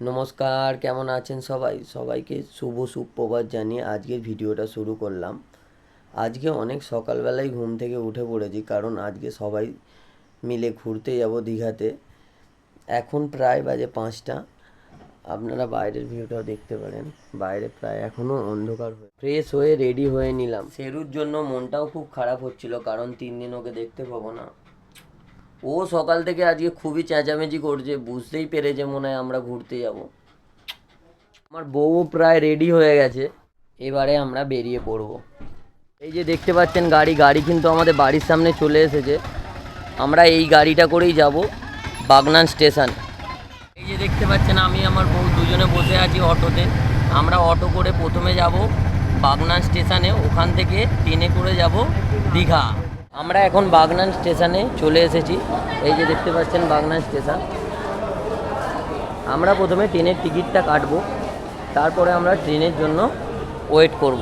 নমস্কার, কেমন আছেন সবাই? সবাইকে শুভ সুপ্রভাত জানিয়ে আজকের ভিডিওটা শুরু করলাম। আজকে অনেক সকালবেলায় ঘুম থেকে উঠে পড়েছি, কারণ আজকে সবাই মিলে ঘুরতে যাব দীঘাতে। এখন প্রায় বাজে পাঁচটা। আপনারা বাইরের ভিউটাও দেখতে পারেন। বাইরে প্রায় এখনও অন্ধকার হয়ে ফ্রেশ হয়ে রেডি হয়ে নিলাম। সেরুর জন্য মনটাও খুব খারাপ হচ্ছিল, কারণ তিন দিন ওকে দেখতে পাবো না। ও সকাল থেকে আজকে খুবই চেঁচামেচি করছে, বুঝতেই পেরেছে মনে হয় আমরা ঘুরতে যাব। আমার বউ প্রায় রেডি হয়ে গেছে, এবারে আমরা বেরিয়ে পড়ব। এই যে দেখতে পাচ্ছেন গাড়ি গাড়ি কিন্তু আমাদের বাড়ির সামনে চলে এসেছে। আমরা এই গাড়িটা করেই যাব, বাগনান স্টেশন। এই যে দেখতে পাচ্ছেন আমি, আমার বউ দুজনে বসে আছি অটোতে। আমরা অটো করে প্রথমে যাব বাগনান স্টেশনে, ওখান থেকে ট্রেনে করে যাব দীঘা। আমরা এখন বাগনান স্টেশনে চলে এসেছি। এই যে দেখতে পাচ্ছেন বাগনান স্টেশন। আমরা প্রথমে ট্রেনের টিকিটটা কাটবো। তারপরে আমরা ট্রেনের জন্য ওয়েট করব।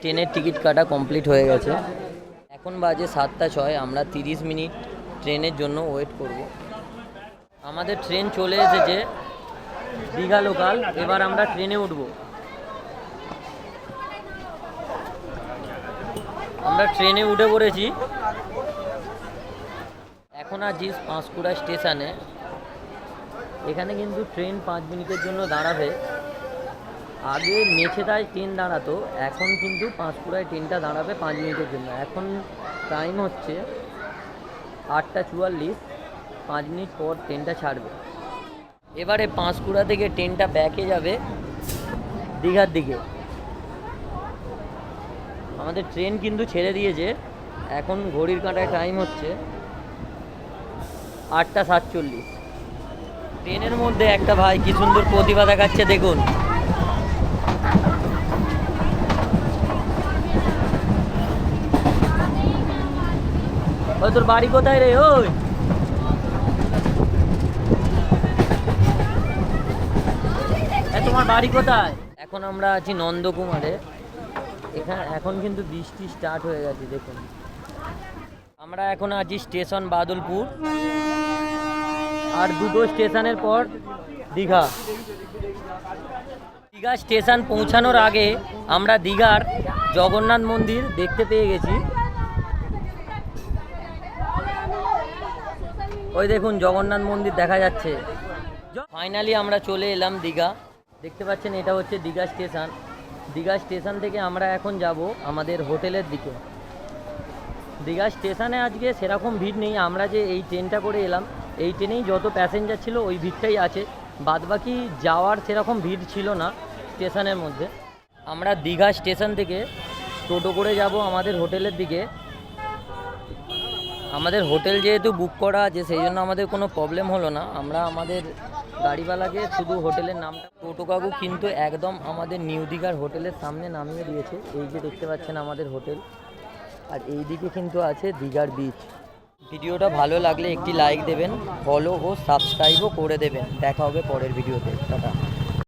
ট্রেনের টিকিট কাটা কমপ্লিট হয়ে গেছে। এখন বাজে সাতটা ছয়, আমরা তিরিশ মিনিট ট্রেনের জন্য ওয়েট করব। আমাদের ট্রেন চলে এসেছে দীঘা লোকাল। এবার আমরা ট্রেনে উঠবো। আমরা ট্রেনে উঠে পড়েছি। এখন আছি পাঁশকুড়া স্টেশনে। এখানে কিন্তু ট্রেন পাঁচ মিনিটের জন্য দাঁড়াবে। আগে মেছেদায় ট্রেন দাঁড়াতো, এখন কিন্তু পাঁশকুড়ায় ট্রেনটা দাঁড়াবে পাঁচ মিনিটের জন্য। এখন টাইম হচ্ছে আটটা চুয়াল্লিশ, পাঁচ মিনিট পর ট্রেনটা ছাড়বে। এবারে পাঁশকুড়া থেকে ট্রেনটা ব্যাকে যাবে দীঘার দিকে। আমাদের ট্রেন কিন্তু ছেড়ে দিয়েছে। এখন ঘড়ির কাঁটায় টাইম হচ্ছে আটটা সাতচল্লিশ। ট্রেনের মধ্যে একটা ভাই কি সুন্দর প্রতিভা দেখাচ্ছে, দেখুন। ওই তোর বাড়ি কোথায় রে? ওই। তোমার বাড়ি কোথায়? এখন আমরা আছি নন্দকুমারে। এখানে এখন কিন্তু বৃষ্টি স্টার্ট হয়ে গেছে, দেখুন। আমরা এখন আছি স্টেশন বাদলপুর। আর দুটো স্টেশনের পর দীঘা। দীঘা স্টেশন পৌঁছানোর আগে আমরা দীঘার জগন্নাথ মন্দির দেখতে পেয়ে গেছি। ওই দেখুন, জগন্নাথ মন্দির দেখা যাচ্ছে। ফাইনালি আমরা চলে এলাম দীঘা। দেখতে পাচ্ছেন, এটা হচ্ছে দীঘা স্টেশন। দীঘা স্টেশন থেকে আমরা এখন যাব আমাদের হোটেলের দিকে। দীঘা স্টেশনে আজকে সেরকম ভিড় নেই, আমরা যে এই ট্রেনটা করে এলাম, এই ট্রেনেই যত প্যাসেঞ্জার ছিল ওই ভিড়টাই আছে, বাদবাকি যাওয়ার সেরকম ভিড় ছিল না স্টেশনের মধ্যে। আমরা দীঘা স্টেশন থেকে টোটো করে যাব আমাদের হোটেলের দিকে আমাদের হোটেল যেহেতু বুক করা আছে, সেই জন্য আমাদের কোনো প্রবলেম হলো না। আমরা আমাদের গাড়িওয়ালাকে শুধু হোটেলের নামটা টোটো কাকু কিন্তু একদম আমাদের নিউ দীঘার হোটেলের সামনে নামিয়ে দিয়েছে। এই যে দেখতে পাচ্ছেন আমাদের হোটেল। আর এই দিকে কিন্তু আছে দীঘার বিচ ভিডিওটা ভালো লাগলে একটি লাইক দেবেন ফলো ও সাবস্ক্রাইবও করে দেবেন। দেখা হবে পরের ভিডিওতে টাটা।